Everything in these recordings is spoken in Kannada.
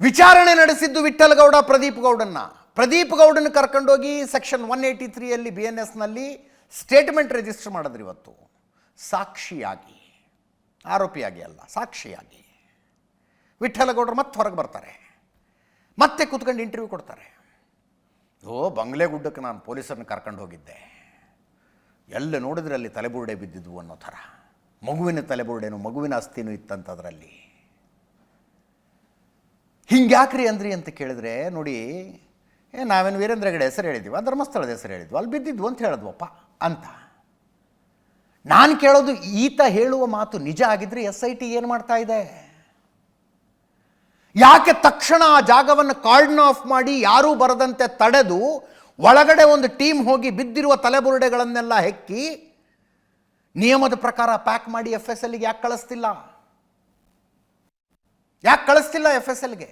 ವಿಚಾರಣೆ ನಡೆಸಿದ್ದು ವಿಠ್ಠಲಗೌಡ ಪ್ರದೀಪ್ ಗೌಡನ್ನ. ಪ್ರದೀಪ್ ಗೌಡನ ಕರ್ಕೊಂಡೋಗಿ ಸೆಕ್ಷನ್ ಒನ್ ಏಯ್ಟಿ ತ್ರೀಯಲ್ಲಿ ಬಿ ಎನ್ ಎಸ್ನಲ್ಲಿ ಸ್ಟೇಟ್ಮೆಂಟ್ ರಿಜಿಸ್ಟರ್ ಮಾಡಿದ್ರು ಇವತ್ತು. ಸಾಕ್ಷಿಯಾಗಿ. ಆರೋಪಿಯಾಗಿ ಅಲ್ಲ, ಸಾಕ್ಷಿಯಾಗಿ. ವಿಠ್ಠಲಗೌಡರು ಮತ್ತೆ ಹೊರಗೆ ಬರ್ತಾರೆ. ಮತ್ತೆ ಕೂತ್ಕೊಂಡು ಇಂಟರ್ವ್ಯೂ ಕೊಡ್ತಾರೆ. ಓ, ಬಂಗ್ಲೆಗುಡ್ಡಕ್ಕೆ ನಾನು ಪೊಲೀಸರನ್ನ ಕರ್ಕೊಂಡು ಹೋಗಿದ್ದೆ ಎಲ್ಲ ನೋಡಿದ್ರೆ ಅಲ್ಲಿ ತಲೆಬುರುಡೆ ಬಿದ್ದಿದ್ವು ಅನ್ನೋ ಥರ. ಮಗುವಿನ ತಲೆಬುರುಡೆನು, ಮಗುವಿನ ಅಸ್ಥಿನೂ ಇತ್ತಂತದ್ರಲ್ಲಿ. ಹಿಂಗ್ಯಾಕ್ರಿ ಅಂದ್ರಿ ಅಂತ ಕೇಳಿದ್ರೆ, ನೋಡಿ, ಏ, ನಾವೇನು ವೀರೇಂದ್ರ ಹೆಗಡೆ ಹೆಸರು ಹೇಳಿದ್ವಿ ಧರ್ಮಸ್ಥಳದ ಹೆಸರು ಹೇಳಿದ್ವಿ, ಅಲ್ಲಿ ಬಿದ್ದಿದ್ವು ಅಂತ ಹೇಳಿದ್ವಪ್ಪ, ಅಂತ. ನಾನು ಕೇಳೋದು ಈತ ಹೇಳುವ ಮಾತು ನಿಜ ಆಗಿದ್ರೆ ಎಸ್ ಐ ಟಿ ಏನು ಮಾಡ್ತಾ ಇದೆ? ಯಾಕೆ ತಕ್ಷಣ ಆ ಜಾಗವನ್ನು ಕಾರ್ಡ್ನ ಆಫ್ ಮಾಡಿ ಯಾರೂ ಬರದಂತೆ ತಡೆದು ಒಳಗಡೆ ಒಂದು ಟೀಮ್ ಹೋಗಿ ಬಿದ್ದಿರುವ ತಲೆಬುರುಡೆಗಳನ್ನೆಲ್ಲ ಹೆಕ್ಕಿ ನಿಯಮದ ಪ್ರಕಾರ ಪ್ಯಾಕ್ ಮಾಡಿ ಎಫ್ ಎಸ್ ಎಲ್ಗೆ ಯಾಕೆ ಕಳಿಸ್ತಿಲ್ಲ? ಯಾಕೆ ಕಳಿಸ್ತಿಲ್ಲ ಎಫ್ ಎಸ್ ಎಲ್ಗೆ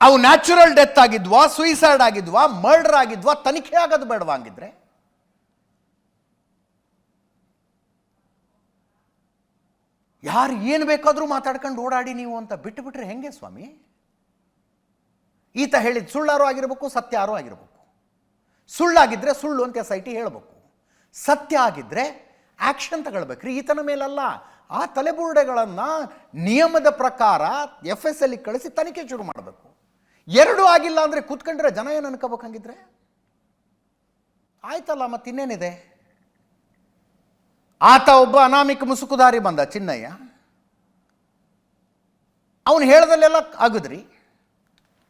ಅವು ನ್ಯಾಚುರಲ್ ಡೆತ್ ಆಗಿದ್ವಾ ಸುಯಿಸೈಡ್ ಆಗಿದ್ವಾ ಮರ್ಡರ್ ಆಗಿದ್ವಾ, ತನಿಖೆ ಆಗೋದು ಬೇಡವಾ ಹಂಗಿದ್ರೆ? ಯಾರು ಏನು ಬೇಕಾದರೂ ಮಾತಾಡ್ಕೊಂಡು ಓಡಾಡಿ ನೀವು ಅಂತ ಬಿಟ್ಟು ಬಿಟ್ರೆ ಹೆಂಗೆ ಸ್ವಾಮಿ? ಈತ ಹೇಳಿದ ಸುಳ್ಳಾರು ಆಗಿರಬೇಕು ಸತ್ಯಾರು ಆಗಿರಬೇಕು. ಸುಳ್ಳಾಗಿದ್ದರೆ ಸುಳ್ಳು ಅಂತ ಎಸ್ ಐ ಟಿ ಹೇಳಬೇಕು. ಸತ್ಯ ಆಗಿದ್ದರೆ ಆ್ಯಕ್ಷನ್ ತಗೊಳ್ಬೇಕ್ರಿ ಈತನ ಮೇಲಲ್ಲ. ಆ ತಲೆಬುರುಡೆಗಳನ್ನು ನಿಯಮದ ಪ್ರಕಾರ ಎಫ್ ಎಸ್ ಎಲ್ಲಿ ಕಳಿಸಿ ತನಿಖೆ ಶುರು ಮಾಡಬೇಕು. ಎರಡೂ ಆಗಿಲ್ಲ ಅಂದರೆ ಕೂತ್ಕೊಂಡ್ರೆ ಜನ ಏನು ಅನ್ಕೋಬೇಕಂಗಿದ್ರೆ ಆಯ್ತಲ್ಲ ಆಯ್ತಲ್ಲ, ಮತ್ತಿನ್ನೇನಿದೆ? ಆತ ಒಬ್ಬ ಅನಾಮಿಕ ಮುಸುಕುದಾರಿ ಬಂದ, ಚಿನ್ನಯ್ಯ. ಅವನು ಹೇಳ್ದಲ್ಲೆಲ್ಲ ಆಗುದ್ರಿ?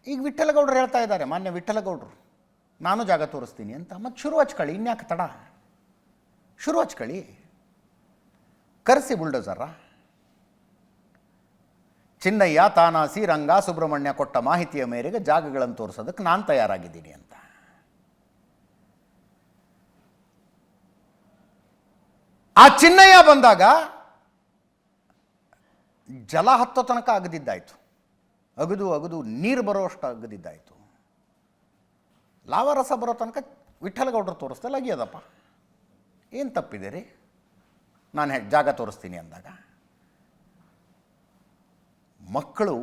ಈಗ ವಿಠಲಗೌಡರು ಹೇಳ್ತಾ ಇದ್ದಾರೆ, ಮಾನ್ಯ ವಿಠಲಗೌಡರು. ನಾನು ಜಾಗ ತೋರಿಸ್ತೀನಿ ಅಂತ. ಮತ್ತೆ ಶುರು ಹಚ್ಕೊಳ್ಳಿ ಇನ್ಯಾಕೆ ತಡ? ಶುರು ಹಚ್ಕೊಳ್ಳಿ ಕರೆಸಿ ಬುಲ್ಡೋಸರ ಚಿನ್ನಯ್ಯ ತಾನಾಸಿ ರಂಗ ಸುಬ್ರಹ್ಮಣ್ಯ ಕೊಟ್ಟ ಮಾಹಿತಿಯ ಮೇರೆಗೆ ಜಾಗಗಳನ್ನು ತೋರಿಸೋದಕ್ಕೆ ನಾನು ತಯಾರಾಗಿದ್ದೀನಿ ಅಂತ. ಆ ಚಿನ್ನಯ್ಯ ಬಂದಾಗ ಜಲ ಹತ್ತೋ ತನಕ ಅಗದಿದ್ದಾಯಿತು. ಅಗದು ಅಗದು, ನೀರು ಬರೋಷ್ಟು ಅಗದಿದ್ದಾಯ್ತು. ಲಾವರಸ ಬರೋ ತನಕ ವಿಠಲಗೌಡರು ತೋರಿಸ್ದಲ್ಲ ಅಗಿಯೋದಪ್ಪ ಏನು ತಪ್ಪಿದೆ ರೀ? ನಾನು ಜಾಗ ತೋರಿಸ್ತೀನಿ ಅಂದಾಗ. ಮಕ್ಕಳು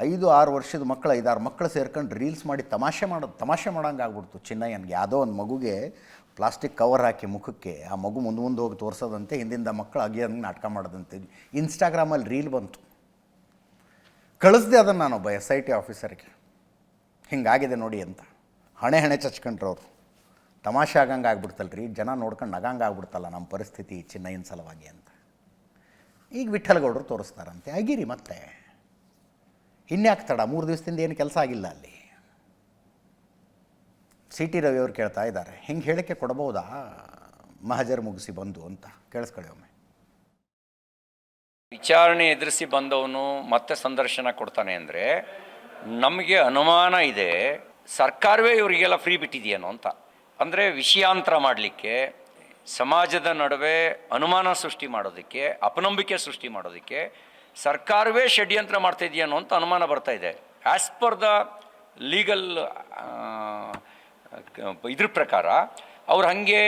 ಐದು ಆರು ವರ್ಷದ ಮಕ್ಕಳು, ಐದಾರು ಮಕ್ಕಳು ಸೇರ್ಕೊಂಡು ರೀಲ್ಸ್ ಮಾಡಿ ತಮಾಷೆ ಮಾಡೋದು ತಮಾಷೆ ಮಾಡೋಂಗೆ ಆಗ್ಬಿಡ್ತು ಚಿನ್ನಯ್ಯನಿಗೆ ಯಾವುದೋ ಒಂದು ಮಗುಗೆ ಪ್ಲಾಸ್ಟಿಕ್ ಕವರ್ ಹಾಕಿ ಮುಖಕ್ಕೆ ಆ ಮಗು ಮುಂದೆ ಮುಂದೆ ಹೋಗಿ ತೋರಿಸೋದಂತೆ ಹಿಂದಿಂದ ಮಕ್ಕಳು ಅಗಿಯೋದಂಗೆ ನಾಟಕ ಮಾಡೋದಂತೆ. ಇನ್ಸ್ಟಾಗ್ರಾಮಲ್ಲಿ ರೀಲ್ ಬಂತು. ಕಳಿಸ್ದೆ ಅದನ್ನು ನಾನೊಬ್ಬ ಎಸ್ ಐ ಟಿ ಆಫೀಸರ್ಗೆ. ಹಿಂಗಾಗಿದೆ ನೋಡಿ ಅಂತ. ಹಣೆ ಹಣೆ ಅವರು ತಮಾಷೆ ಆಗಂಗೆ ಆಗ್ಬಿಡ್ತಲ್ಲ ರೀ ಜನ ನೋಡ್ಕೊಂಡು ನಗಂಗೆ ಆಗ್ಬಿಡ್ತಲ್ಲ ನಮ್ಮ ಪರಿಸ್ಥಿತಿ ಚಿನ್ನಯ್ಯನ ಸಲುವಾಗಿ ಅಂತ. ಈಗ ವಿಠಲಗೌಡರು ತೋರಿಸ್ತಾರಂತೆ, ಆಗಿರಿ ಮತ್ತೆ. ಇನ್ಯಾಕೆ ತಡ, ಮೂರು ದಿವಸದಿಂದ ಏನು ಕೆಲಸ ಆಗಿಲ್ಲ ಅಲ್ಲಿ? ಸಿ ಟಿ ರವಿ ಅವರು ಕೇಳ್ತಾ ಇದ್ದಾರೆ, ಹಿಂಗೆ ಹೇಳಿಕೆ ಕೊಡಬಹುದಾ ಮಹಜರ್ ಮುಗಿಸಿ ಬಂದು ಅಂತ ಕೇಳಿಸ್ಕೊಳ್ಳಿ ಒಮ್ಮೆ. ವಿಚಾರಣೆ ಎದುರಿಸಿ ಬಂದವನು ಮತ್ತೆ ಸಂದರ್ಶನ ಕೊಡ್ತಾನೆ ಅಂದರೆ, ನಮಗೆ ಅನುಮಾನ ಇದೆ, ಸರ್ಕಾರವೇ ಇವರಿಗೆಲ್ಲ ಫ್ರೀ ಬಿಟ್ಟಿದೆಯೇನೋ ಅಂತ. ಅಂದರೆ ವಿಷಯಾಂತರ ಮಾಡಲಿಕ್ಕೆ, ಸಮಾಜದ ನಡುವೆ ಅನುಮಾನ ಸೃಷ್ಟಿ ಮಾಡೋದಕ್ಕೆ, ಅಪನಂಬಿಕೆ ಸೃಷ್ಟಿ ಮಾಡೋದಕ್ಕೆ ಸರ್ಕಾರವೇ ಷಡ್ಯಂತ್ರ ಮಾಡ್ತಾ ಇದೆಯೇನೋ ಅಂತ ಅನುಮಾನ ಬರ್ತಾ ಇದೆ. ಆ್ಯಸ್ ಪರ್ ದ ಲೀಗಲ್ ಇದ್ರ ಪ್ರಕಾರ ಅವ್ರು ಹಾಗೆ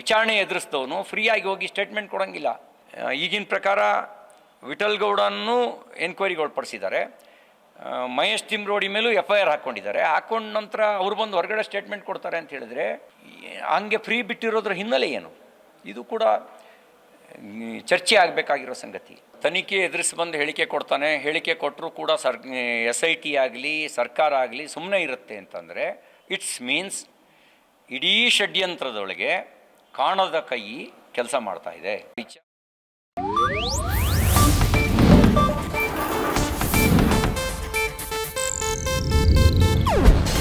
ವಿಚಾರಣೆ ಎದುರಿಸಿದವನು ಫ್ರೀಯಾಗಿ ಹೋಗಿ ಸ್ಟೇಟ್ಮೆಂಟ್ ಕೊಡೋಂಗಿಲ್ಲ. ಈಗಿನ ಪ್ರಕಾರ ವಿಠಲ್ಗೌಡನ್ನು ಎನ್ಕ್ವೈರಿಗೆ ಒಳಪಡಿಸಿದ್ದಾರೆ ಮಹೇಶ್ ತಿಮ್ರೋಡಿ ಮೇಲೂ ಎಫ್ ಐ ಆರ್ ಹಾಕ್ಕೊಂಡಿದ್ದಾರೆ ಹಾಕೊಂಡ ನಂತರ ಅವ್ರು ಬಂದು ಹೊರಗಡೆ ಸ್ಟೇಟ್ಮೆಂಟ್ ಕೊಡ್ತಾರೆ ಅಂತ ಹೇಳಿದ್ರೆ, ಹಂಗೆ ಫ್ರೀ ಬಿಟ್ಟಿರೋದ್ರ ಹಿನ್ನೆಲೆ ಏನು? ಇದು ಕೂಡ ಚರ್ಚೆ ಆಗಬೇಕಾಗಿರೋ ಸಂಗತಿ. ತನಿಖೆ ಎದುರಿಸಿ ಬಂದು ಹೇಳಿಕೆ ಕೊಡ್ತಾನೆ. ಹೇಳಿಕೆ ಕೊಟ್ಟರೂ ಕೂಡ ಸರ್ ಎಸ್ ಐ ಟಿ ಆಗಲಿ, ಸರ್ಕಾರ ಆಗಲಿ ಸುಮ್ಮನೆ ಇರುತ್ತೆ ಅಂತಂದರೆ, ಇಟ್ಸ್ ಮೀನ್ಸ್ ಇಡೀ ಷಡ್ಯಂತ್ರದೊಳಗೆ ಕಾಣದ ಕೈ ಕೆಲಸ ಮಾಡ್ತಾ ಇದೆ.